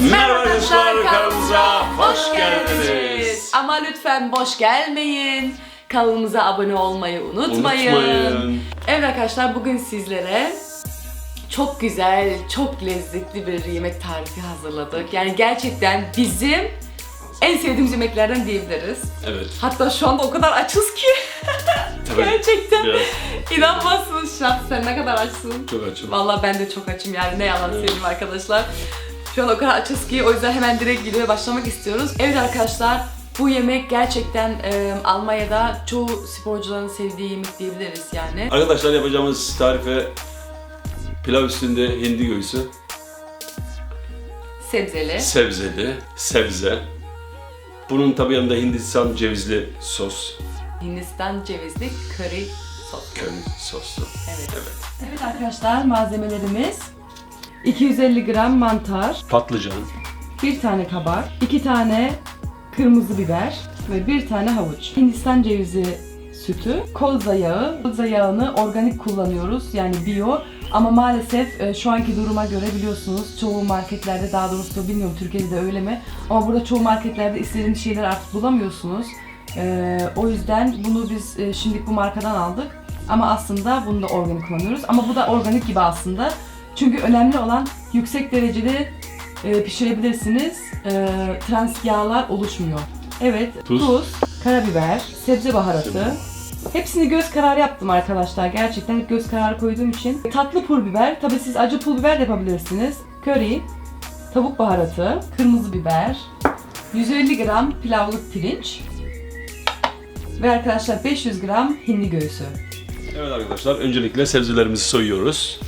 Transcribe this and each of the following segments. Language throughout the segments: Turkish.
Merhaba arkadaşlar kanalımıza hoş geldiniz. Ama lütfen boş gelmeyin. Kanalımıza abone olmayı unutmayın. Unutmayın. Evet arkadaşlar bugün sizlere çok güzel, çok lezzetli bir yemek tarifi hazırladık. Yani gerçekten bizim en sevdiğimiz yemeklerden diyebiliriz. Evet. Hatta şu anda o kadar açız ki Tabii. gerçekten Biraz inanmazsınız Şah sen ne kadar açsın. çok açım. Vallahi ben de çok açım yani ne yalan söyleyeyim arkadaşlar. Şu an o kadar açız ki o yüzden hemen direkt videoya başlamak istiyoruz. Evet arkadaşlar bu yemek gerçekten e, Almanya'da çoğu sporcuların sevdiği yemek diyebiliriz yani. Arkadaşlar yapacağımız tarife pilav üstünde hindi göğsü, Sebzeli. sebzeli, sebze. Bunun tabi yanında Hindistan cevizli sos, Hindistan cevizli curry sos. köri soslu. Evet. Evet. Evet arkadaşlar malzemelerimiz 250 gram mantar, Patlıcan, bir tane kabak, iki tane kırmızı biber ve bir tane havuç. Hindistan cevizi sütü, kolza yağı. Kolza yağını organik kullanıyoruz yani bio. Ama maalesef e, şu anki duruma göre biliyorsunuz çoğu marketlerde daha doğrusu bilmiyorum Türkiye'de de öyle mi? Ama burada çoğu marketlerde istediğiniz şeyler artık bulamıyorsunuz. E, o yüzden bunu biz e, şimdilik bu markadan aldık. Ama aslında bunu da organik kullanıyoruz. Ama bu da organik gibi aslında. Çünkü önemli olan yüksek derecede e, pişirebilirsiniz. E, trans yağlar oluşmuyor. Evet, Tuz. tuz, karabiber, sebze baharatı. Hepsini göz kararı yaptım arkadaşlar. Gerçekten göz kararı koyduğum için. Tatlı pul biber. Tabii siz acı pul biber de yapabilirsiniz. Köri, tavuk baharatı, kırmızı biber, 150 gram pilavlık pirinç ve arkadaşlar 500 gram hindi göğsü. Evet arkadaşlar öncelikle sebzelerimizi soyuyoruz.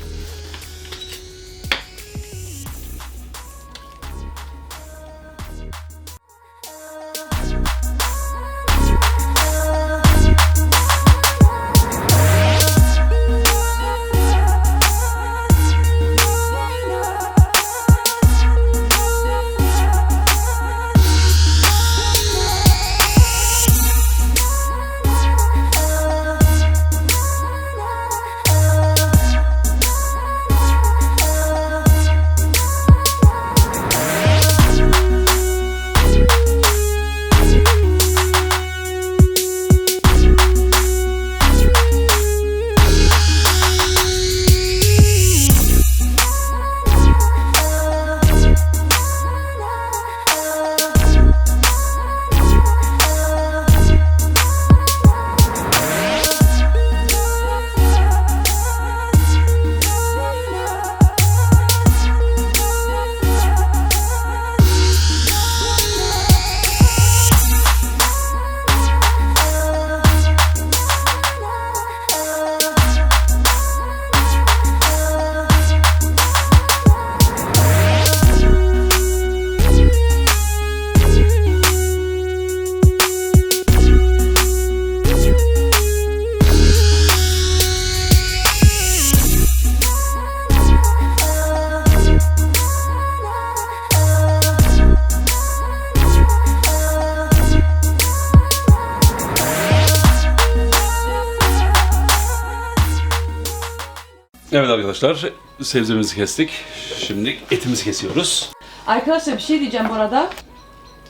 Evet arkadaşlar sebzemizi kestik. Şimdi etimizi kesiyoruz. Arkadaşlar bir şey diyeceğim bu arada.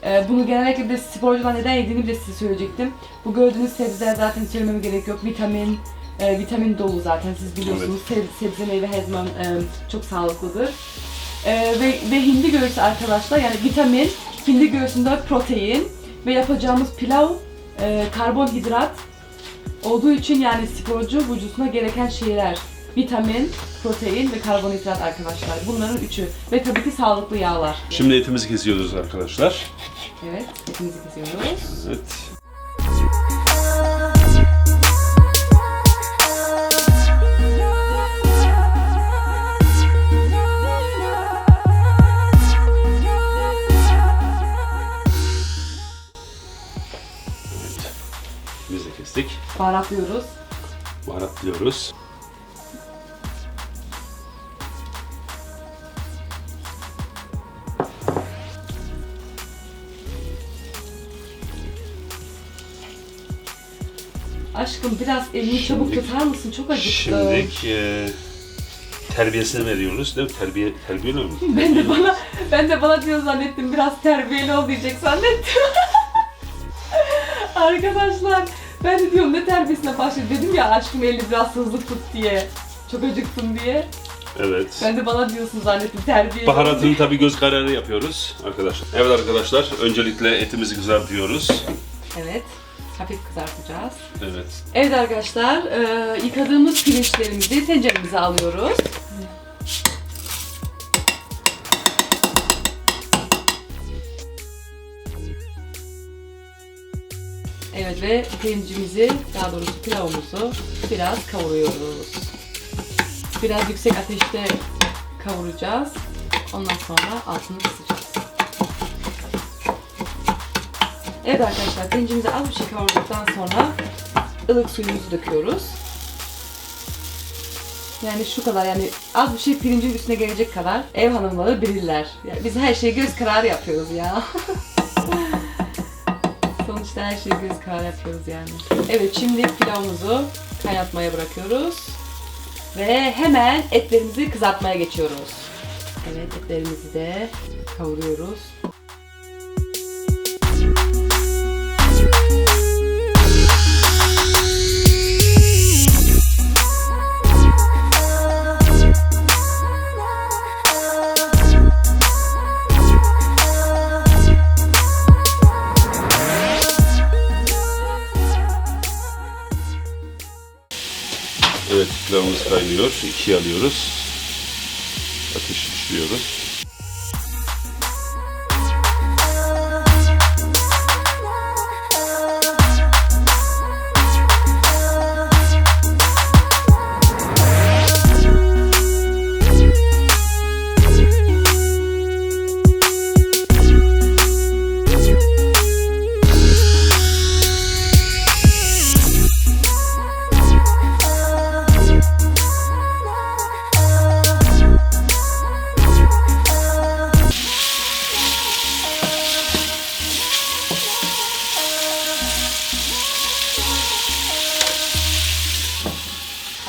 Ee, bunu genellikle de sporcular neden yediğini bile size söyleyecektim. Bu gördüğünüz sebzeler zaten söylememe gerek yok. Vitamin, e, vitamin dolu zaten siz biliyorsunuz. Seb- sebze meyve her zaman e, çok sağlıklıdır. E, ve, ve hindi göğsü arkadaşlar yani vitamin, hindi göğsünde protein ve yapacağımız pilav e, karbonhidrat olduğu için yani sporcu vücuduna gereken şeyler. Vitamin, protein ve karbonhidrat arkadaşlar. Bunların üçü. Ve tabii ki sağlıklı yağlar. Şimdi etimizi kesiyoruz arkadaşlar. Evet, etimizi kesiyoruz. Evet. Biz de kestik. Baharatlıyoruz. Baharatlıyoruz. Aşkım biraz elini çabuk tutar mısın? Çok acıktım. Şimdi e, terbiyesini veriyoruz değil mi? Terbiye, terbiye mi? Ben de bana Ben de bana diyor zannettim biraz terbiyeli ol diyecek zannettim. Arkadaşlar ben de diyorum ne terbiyesine başladı dedim ya aşkım elini biraz hızlı tut diye. Çok acıktım diye. Evet. Ben de bana diyorsun zannettim terbiyeli ol Baharatını diye. tabii göz kararı yapıyoruz arkadaşlar. Evet arkadaşlar öncelikle etimizi kızartıyoruz. Evet. Hafif kızartacağız. Evet. Evet arkadaşlar, e, yıkadığımız pirinçlerimizi tenceremize alıyoruz. Evet ve pirincimizi, daha doğrusu pilavımızı biraz kavuruyoruz. Biraz yüksek ateşte kavuracağız. Ondan sonra altını kısacağız. Evet arkadaşlar pirincimizi az bir şey kavurduktan sonra ılık suyumuzu döküyoruz. Yani şu kadar yani az bir şey pirincin üstüne gelecek kadar ev hanımları bilirler. Yani biz her şeyi göz kararı yapıyoruz ya. Sonuçta her şeyi göz kararı yapıyoruz yani. Evet şimdi pilavımızı kaynatmaya bırakıyoruz. Ve hemen etlerimizi kızartmaya geçiyoruz. Evet etlerimizi de kavuruyoruz. Evet pilavımız kaynıyor. İkiye alıyoruz. Ateşi düşürüyoruz.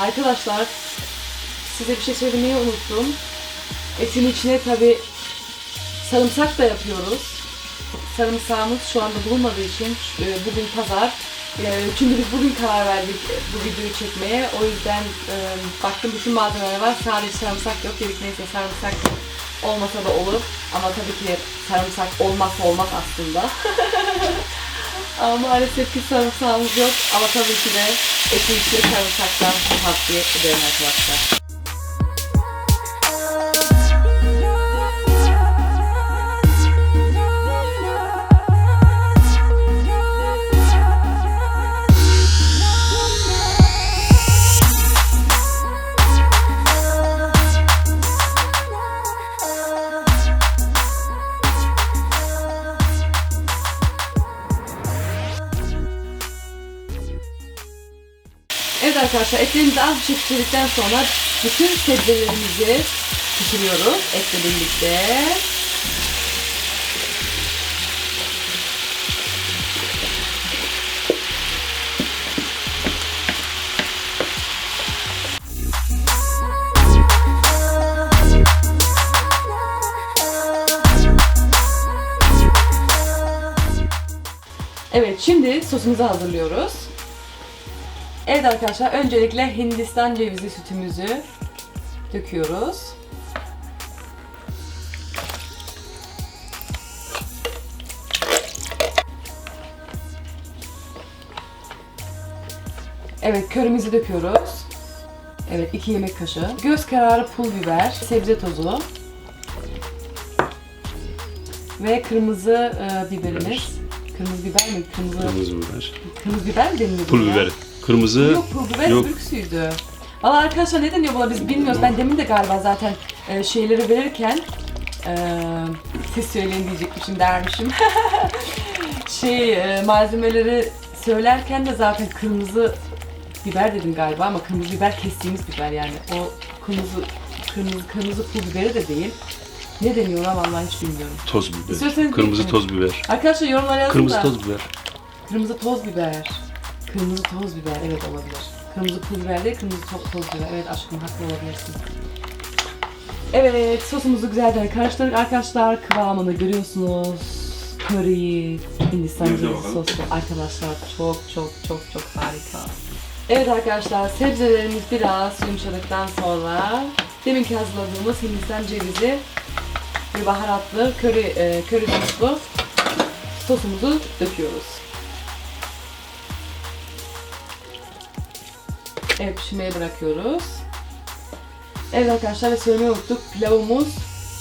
Arkadaşlar size bir şey söylemeyi unuttum. Etin içine tabi sarımsak da yapıyoruz. Sarımsağımız şu anda bulunmadığı için e, bugün pazar. E, Çünkü biz bugün karar verdik e, bu videoyu çekmeye. O yüzden e, baktım bütün malzemeler var. Sadece sarımsak yok. Dedik neyse sarımsak olmasa da olur. Ama tabii ki sarımsak olmazsa olmaz aslında. Ama maalesef ki sarımsağımız yok. Ama tabii ki de içine sarımsaktan tavsiye ederim arkadaşlar. Arkadaşlar etlerimizi az bir şey pişirdikten sonra bütün sebzelerimizi pişiriyoruz etle birlikte. Evet şimdi sosumuzu hazırlıyoruz. Evet arkadaşlar öncelikle Hindistan cevizi sütümüzü döküyoruz. Evet körümüzü döküyoruz. Evet 2 yemek kaşığı. Göz kararı pul biber, sebze tozu ve kırmızı e, biberimiz. Kırmızı biber mi? Kırmızı, Kırmızı biber. kırmızı biber mi deniliyor? Pul buna? biber. Kırmızı. Yok pul biber Yok. öbürküsüydü. Valla arkadaşlar ne deniyor buna biz bilmiyoruz. Ben demin de galiba zaten e, şeyleri verirken e, siz söyleyin diyecekmişim dermişim. şey e, malzemeleri söylerken de zaten kırmızı biber dedim galiba ama kırmızı biber kestiğimiz biber yani. O kırmızı kırmızı kırmızı pul biberi de değil. Ne deniyor ona vallahi hiç bilmiyorum. Toz biber. İstiyorsanız Kırmızı toz biber. Arkadaşlar yorumlara yazın Kırmızı da. toz biber. Kırmızı toz biber. Kırmızı toz biber evet olabilir. Kırmızı pul biber değil kırmızı to- toz biber. Evet aşkım haklı olabilirsin. Evet sosumuzu güzelce karıştırdık arkadaşlar. Kıvamını görüyorsunuz. Köri, Hindistan cevizi bakalım. sosu arkadaşlar çok çok çok çok harika. Evet arkadaşlar sebzelerimiz biraz yumuşadıktan sonra deminki hazırladığımız Hindistan cevizi ve baharatlı köri, e, köri soslu sosumuzu döküyoruz. Evet pişirmeye bırakıyoruz. Evet arkadaşlar ve söylemeyi unuttuk. Pilavımız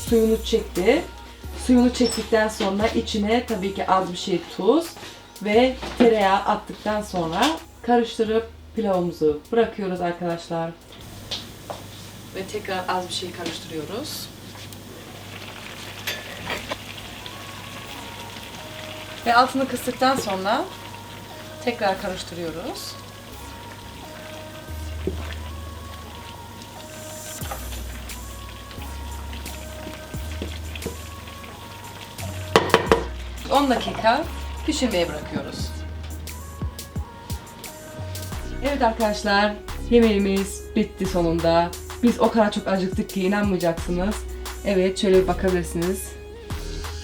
suyunu çekti. Suyunu çektikten sonra içine tabii ki az bir şey tuz ve tereyağı attıktan sonra karıştırıp pilavımızı bırakıyoruz arkadaşlar. Ve tekrar az bir şey karıştırıyoruz. Ve altını kıstıktan sonra tekrar karıştırıyoruz. ...10 dakika pişirmeye bırakıyoruz. Evet arkadaşlar, yemeğimiz bitti sonunda. Biz o kadar çok acıktık ki inanmayacaksınız. Evet, şöyle bir bakabilirsiniz.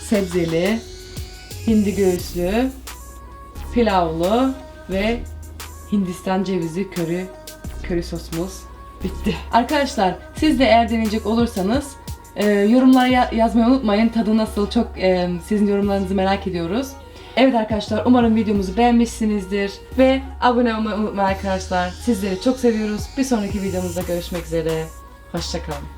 Sebzeli, hindi göğüslü, pilavlı ve Hindistan cevizi köri köri sosumuz bitti. Arkadaşlar siz de eğer deneyecek olursanız e, yorumlara ya- yazmayı unutmayın. Tadı nasıl çok e, sizin yorumlarınızı merak ediyoruz. Evet arkadaşlar umarım videomuzu beğenmişsinizdir ve abone olmayı unutmayın arkadaşlar. Sizleri çok seviyoruz. Bir sonraki videomuzda görüşmek üzere. Hoşçakalın.